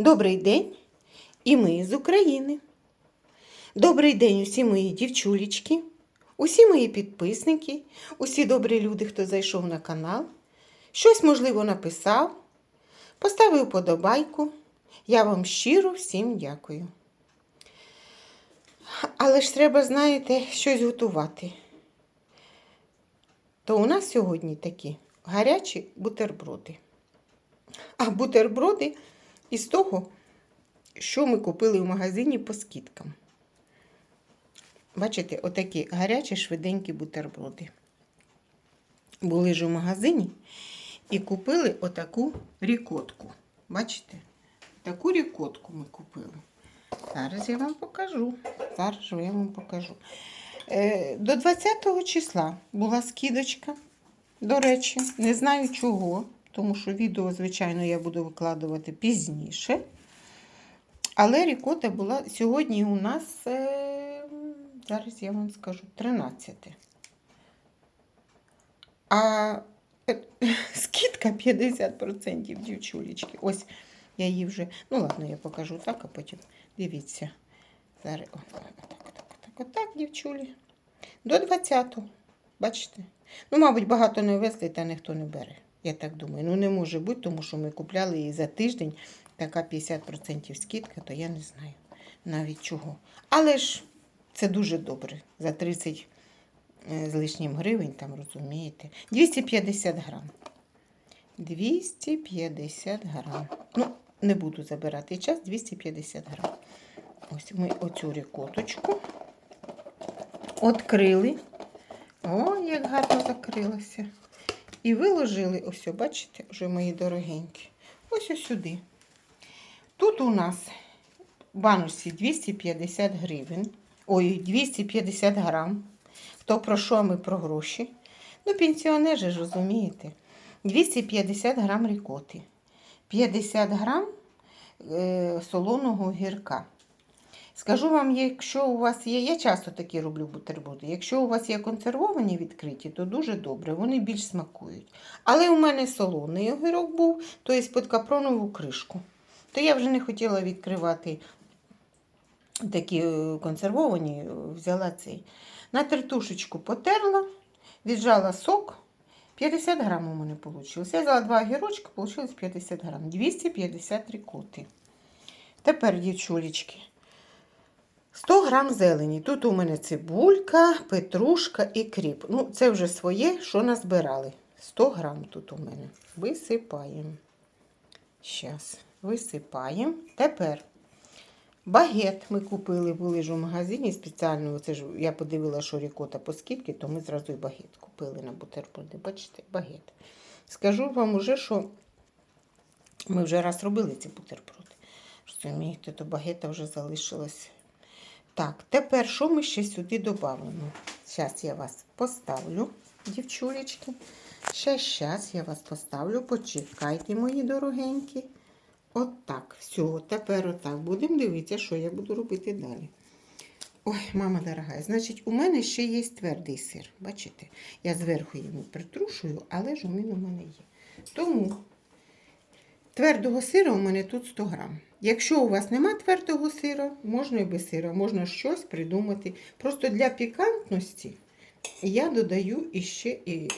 Добрий день і ми з України. Добрий день усі мої дівчулечки, усі мої підписники, усі добрі люди, хто зайшов на канал, щось, можливо, написав, поставив подобайку. Я вам щиро всім дякую. Але ж треба, знаєте, щось готувати. То у нас сьогодні такі гарячі бутерброди. А бутерброди із того, що ми купили в магазині по скидкам. Бачите, отакі гарячі швиденькі бутерброди. Були ж у магазині і купили отаку рікотку. Бачите? Таку рікотку ми купили. Зараз я вам покажу. Зараз я вам покажу. Е, До 20 числа була скидочка. До речі, не знаю чого, тому що відео, звичайно, я буду викладувати пізніше. Але рікота була сьогодні у нас, е, зараз я вам скажу, 13. А е, скидка 50% дівчулечки. Ось я її вже. Ну, ладно, я покажу так, а потім дивіться. Зараз отак, отак, отак, отак, дівчулі. До 20-го. Бачите? Ну, мабуть, багато не везли, та ніхто не бере. Я так думаю. Ну, не може бути, тому що ми купляли її за тиждень. Така 50% скидка, то я не знаю навіть чого. Але ж це дуже добре. За 30 е, з лишнім гривень, там розумієте. 250 грам. 250 грам. Ну, не буду забирати час, 250 грам. Ось ми оцю рікоточку відкрили. О, як гарно закрилося. І виложили, ось, бачите, вже мої дорогенькі. Ось ось сюди. Тут у нас в баночці 250 гривень. Ой, 250 грам. Хто про що, ми про гроші. Ну, пенсіонери ж розумієте. 250 грам рікоти. 50 грам е, солоного гірка. Скажу вам, якщо у вас є, я часто такі роблю бутерброди. Якщо у вас є консервовані відкриті, то дуже добре, вони більш смакують. Але у мене солоний огірок був, то є під капронову кришку. То я вже не хотіла відкривати такі е, консервовані, е, взяла цей. На тертушечку потерла, віджала сок. 50 грам у мене вийшло. Я взяла два огірочки, вийшло 50 грам. 250 рікоти. Тепер, дівчулечки, 100 грам зелені. Тут у мене цибулька, петрушка і кріп. Ну, це вже своє, що назбирали. 100 грам тут у мене. Висипаємо. Зараз, висипаємо. Тепер багет ми купили, були ж у магазині спеціально. Це ж я подивила, що рікота по скидки, то ми зразу і багет купили на бутерброди. Бачите, багет. Скажу вам уже, що ми вже раз робили ці бутерброди. Розумієте, то багета вже залишилось. Так, тепер що ми ще сюди додамо? Зараз я вас поставлю, дівчулечки. Ще зараз я вас поставлю. Почекайте, мої дорогенькі. Отак. Все, тепер отак. Будемо дивитися, що я буду робити далі. Ой, мама дорога, значить, у мене ще є твердий сир. Бачите? Я зверху йому притрушую, але ж у мене є. Тому твердого сира у мене тут 100 грам. Якщо у вас нема твердого сира, можна і без сира, можна щось придумати. Просто для пікантності я додаю іще і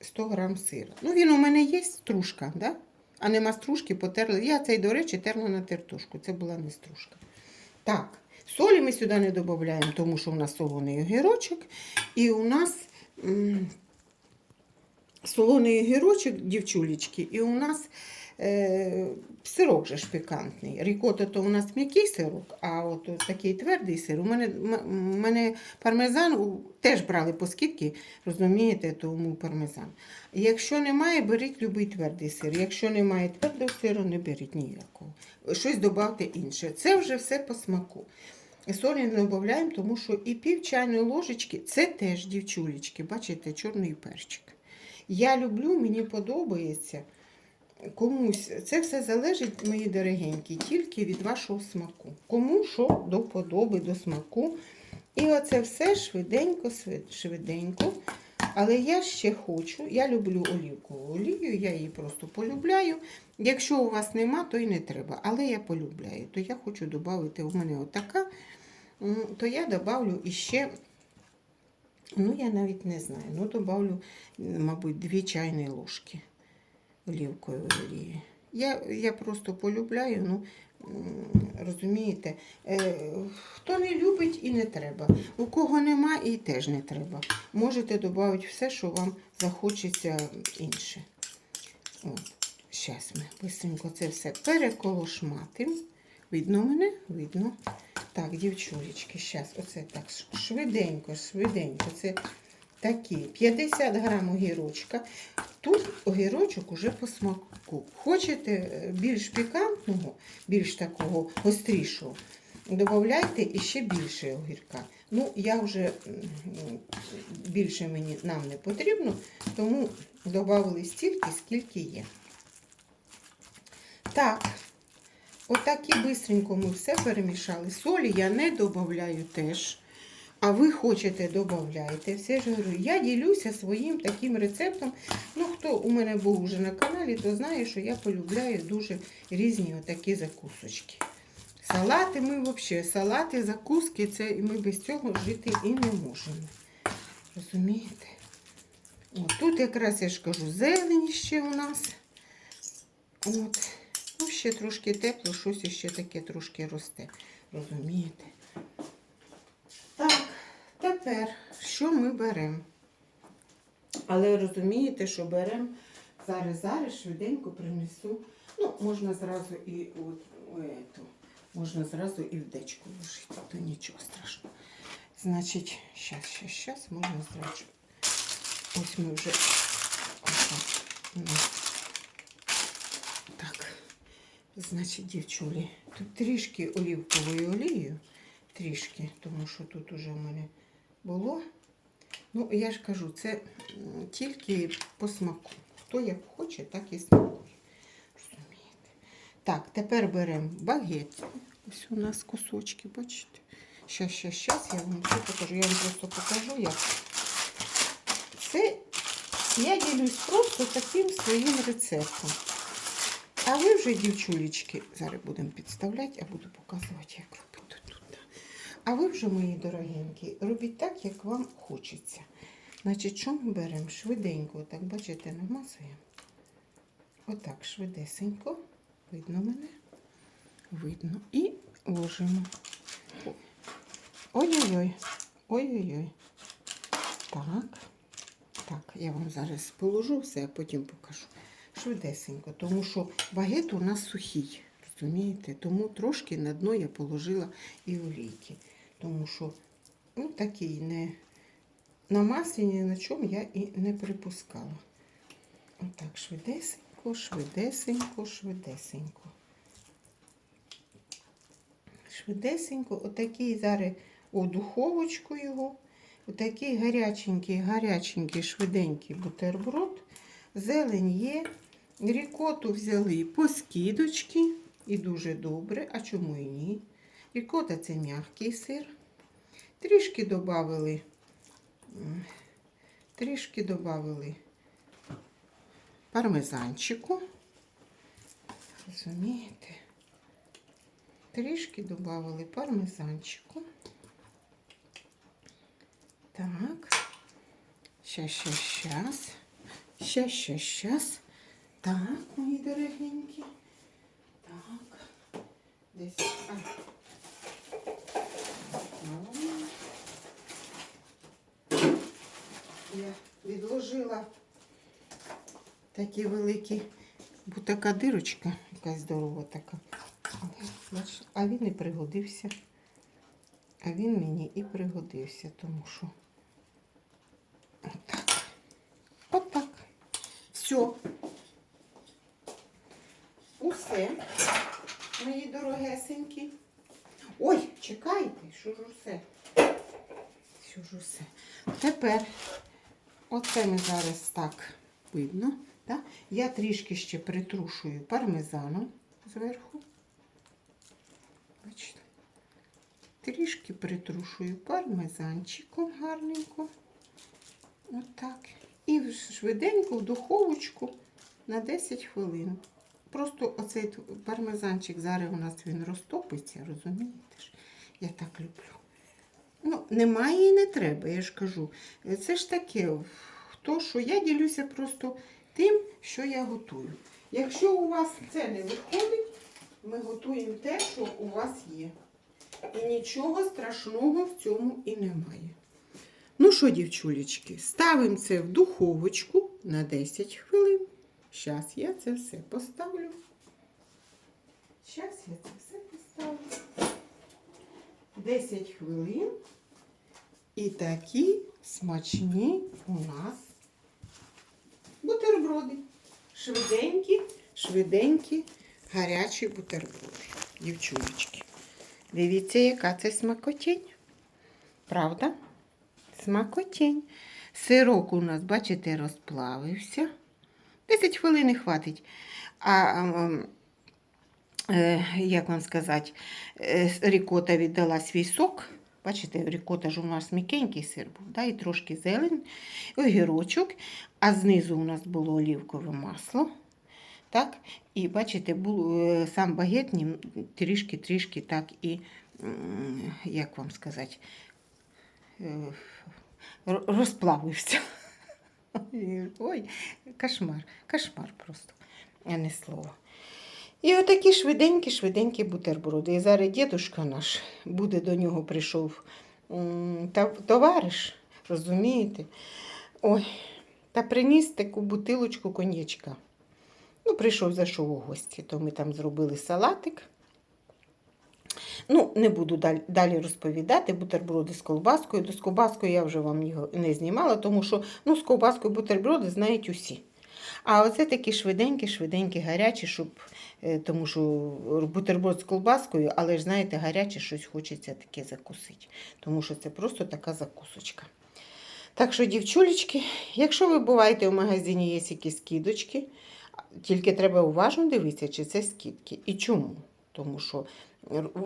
100 грам сира. Ну, він у мене є стружка, да? а нема стружки, потерла. Я цей, до речі, терла на тертушку. Це була не стружка. Так, солі ми сюди не додаємо, тому що у нас солоний огірочок. І у нас солоний огірочок, дівчулечки, і у нас е, сирок же ж пікантний. Рікота то у нас м'який сирок, а от такий твердий сир. У мене, у мене пармезан теж брали по скидки, розумієте, тому пармезан. Якщо немає, беріть любий твердий сир. Якщо немає твердого сиру, не беріть ніякого. Щось додавте інше. Це вже все по смаку. Солі не додаємо, тому що і пів чайної ложечки це теж дівчулечки, бачите, чорний перчик. Я люблю, мені подобається комусь. Це все залежить, мої дорогенькі, тільки від вашого смаку. Кому що до подоби, до смаку. І оце все швиденько, швиденько. Але я ще хочу, я люблю олівкову олію, я її просто полюбляю. Якщо у вас нема, то і не треба. Але я полюбляю. То я хочу додати, у мене отака, то я додавлю іще, ну я навіть не знаю, ну додавлю, мабуть, 2 чайні ложки олівкової олії. Я, я просто полюбляю, ну, розумієте, е, хто не любить і не треба. У кого нема, і теж не треба. Можете додати все, що вам захочеться інше. От. Зараз ми быстренько це все переколошматимо. Видно мене? Видно. Так, дівчулечки, зараз оце так швиденько, швиденько. Це такі 50 грам огірочка. Тут огірочок уже по смаку. Хочете е, більш пікантного, більш такого гострішого, додавайте іще більше огірка. Ну, я вже більше мені нам не потрібно, тому додали стільки, скільки є. Так, отак і бистренько ми все перемішали. Солі я не додаю теж. А ви хочете, додавайте. Все ж говорю, я ділюся своїм таким рецептом. Ну, хто у мене був уже на каналі, то знає, що я полюбляю дуже різні отакі закусочки. Салати ми взагалі, салати, закуски, це ми без цього жити і не можемо. Розумієте? От, тут якраз я ж кажу, зелень ще у нас. От. Ну, ще трошки тепло, щось ще таке трошки росте. Розумієте? Тепер що ми беремо? Але розумієте, що беремо зараз, зараз швиденько принесу. Ну, можна зразу і от, ету, можна зразу і в дечку вложити, то нічого страшного. Значить, щас, щас, щас, можна зразу. Ось ми вже. Ну. Так. Значить, дівчулі, тут трішки олівковою олією, трішки, тому що тут уже в мене було. Ну, я ж кажу, це тільки по смаку. Хто як хоче, так і смакує. Розумієте? Так, тепер беремо багет. Ось у нас кусочки, бачите? Щас, щас, щас, я вам все покажу. Я вам просто покажу, як. Це я ділюсь просто таким своїм рецептом. А ви вже, дівчулечки, зараз будемо підставляти, а буду показувати, як. А ви вже, мої дорогенькі, робіть так, як вам хочеться. Значить, що ми беремо? Швиденько, так, бачите, намазуємо. Отак, швидесенько. Видно мене? Видно. І ложимо. Ой-ой-ой. Ой-ой-ой. Так. Так, я вам зараз положу все, а потім покажу. Швидесенько, тому що багет у нас сухий, розумієте? Тому трошки на дно я положила і олійки. Тому що ну, такий не на маслі ні на чому я і не припускала. Отак, швидесенько, швидесенько, швидесенько. Швидесенько, отакий зараз у духовочку його. Отакий гаряченький, гаряченький, швиденький бутерброд. Зелень є. Рікоту взяли по скидочки. І дуже добре. А чому і ні? Рікота це м'який сир. Трішки додали, трішки додали пармезанчику. Розумієте? Трішки додали пармезанчику. Так. Щас, щас, щас. Щас, щас, щас. Так, мої дорогенькі. Так. Десь. А. Я відложила такі великі, бо така дирочка, якась здорова така. А він і пригодився. А він мені і пригодився, тому що отак. Отак. Все. Усе, мої дорогесенькі. Ой, чекайте, що ж усе. Що ж усе. Тепер, оце ми зараз так видно. Так? Я трішки ще притрушую пармезаном зверху. Бачите? Трішки притрушую пармезанчиком гарненько. Отак. І швиденько в духовочку на 10 хвилин. Просто оцей пармезанчик зараз у нас він розтопиться, розумієте ж? Я так люблю. Ну, немає і не треба, я ж кажу. Це ж таке, то, що я ділюся просто тим, що я готую. Якщо у вас це не виходить, ми готуємо те, що у вас є. І нічого страшного в цьому і немає. Ну що, дівчулечки, ставимо це в духовочку на 10 хвилин. Зараз я це все поставлю. Зараз я це все поставлю. 10 хвилин. І такі смачні у нас бутерброди. Швиденькі, швиденькі, гарячі бутерброди. Дівчулечки. Дивіться, яка це смакотінь. Правда? Смакотінь. Сирок у нас, бачите, розплавився. 10 хвилин не хватить. А ем, е, як вам сказати, е, рікота віддала свій сок. Бачите, рікота ж у нас м'якенький сир був, да? і трошки зелень, огірочок, а знизу у нас було олівкове масло. Так? І бачите, був е, сам багет трішки-трішки так і, як вам сказати, е, розплавився. Ой, кошмар, кошмар просто, а не слово. І отакі швиденькі, швиденькі бутерброди. І зараз дідушка наш буде до нього прийшов товариш, розумієте? Ой, та приніс таку бутилочку коньячка. Ну, прийшов, зайшов у гості, то ми там зробили салатик. Ну, не буду далі, розповідати, бутерброди з колбаскою. До з колбаскою я вже вам його не знімала, тому що ну, з колбаскою бутерброди знають усі. А оце такі швиденькі, швиденькі, гарячі, щоб, е, тому що бутерброд з колбаскою, але ж знаєте, гаряче щось хочеться таке закусити. Тому що це просто така закусочка. Так що, дівчулечки, якщо ви буваєте в магазині, є якісь скидочки, тільки треба уважно дивитися, чи це скидки і чому. Тому що,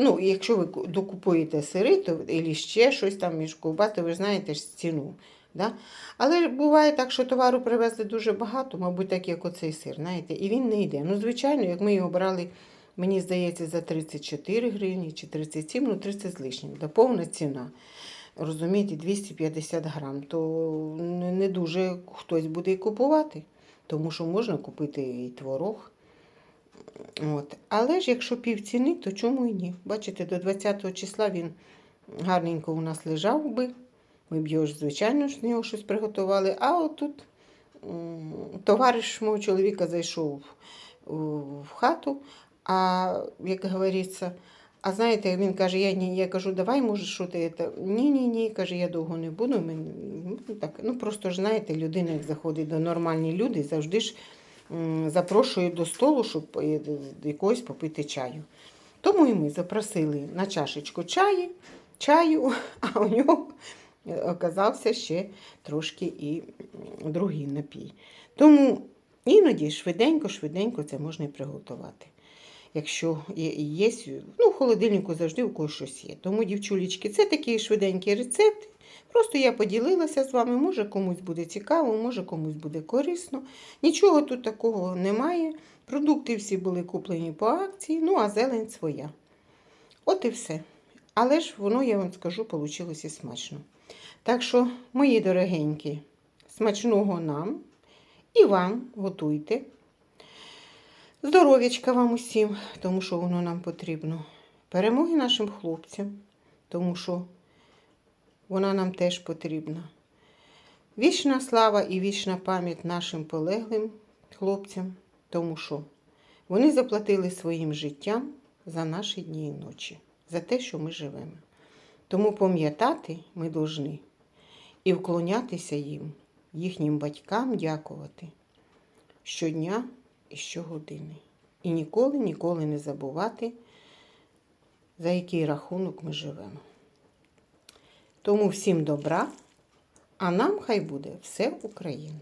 ну, якщо ви докупуєте сири, то або ще щось там між ковбас, то ви знаєте ж ціну. Да? Але буває так, що товару привезли дуже багато, мабуть, так як оцей сир, знаєте, і він не йде. Ну, звичайно, як ми його брали, мені здається, за 34 гривні чи 37, ну 30 з лишнім, да повна ціна. Розумієте, 250 грам, то не дуже хтось буде і купувати, тому що можна купити і творог. От. Але ж якщо півціни, то чому і ні? Бачите, до 20 числа він гарненько у нас лежав би. Ми б його звичайно, з нього щось приготували. А отут товариш мого чоловіка зайшов в хату, а як говориться, а знаєте, він каже, я, ні, я кажу, давай, може, що ти це? Ні, ні, каже, я довго не буду. Ми, ну, так, ну просто ж знаєте, людина, як заходить до нормальні люди, завжди ж запрошує до столу, щоб е, якогось попити чаю. Тому і ми запросили на чашечку чаю, чаю, а у нього оказався ще трошки і другий напій. Тому іноді швиденько-швиденько це можна і приготувати. Якщо є, ну, в холодильнику завжди у когось щось є. Тому, дівчулечки, це такі швиденькі рецепти. Просто я поділилася з вами. Може комусь буде цікаво, може комусь буде корисно. Нічого тут такого немає. Продукти всі були куплені по акції, ну а зелень своя. От і все. Але ж воно, я вам скажу, вийшло і смачно. Так що, мої дорогенькі, смачного нам і вам готуйте. Здоров'ячка вам усім, тому що воно нам потрібно. Перемоги нашим хлопцям, тому що вона нам теж потрібна. Вічна слава і вічна пам'ять нашим полеглим хлопцям, тому що вони заплатили своїм життям за наші дні і ночі, за те, що ми живемо. Тому пам'ятати ми повинні і вклонятися їм, їхнім батькам дякувати щодня і щогодини. І ніколи, ніколи не забувати, за який рахунок ми живемо. Тому всім добра, а нам хай буде все Україна.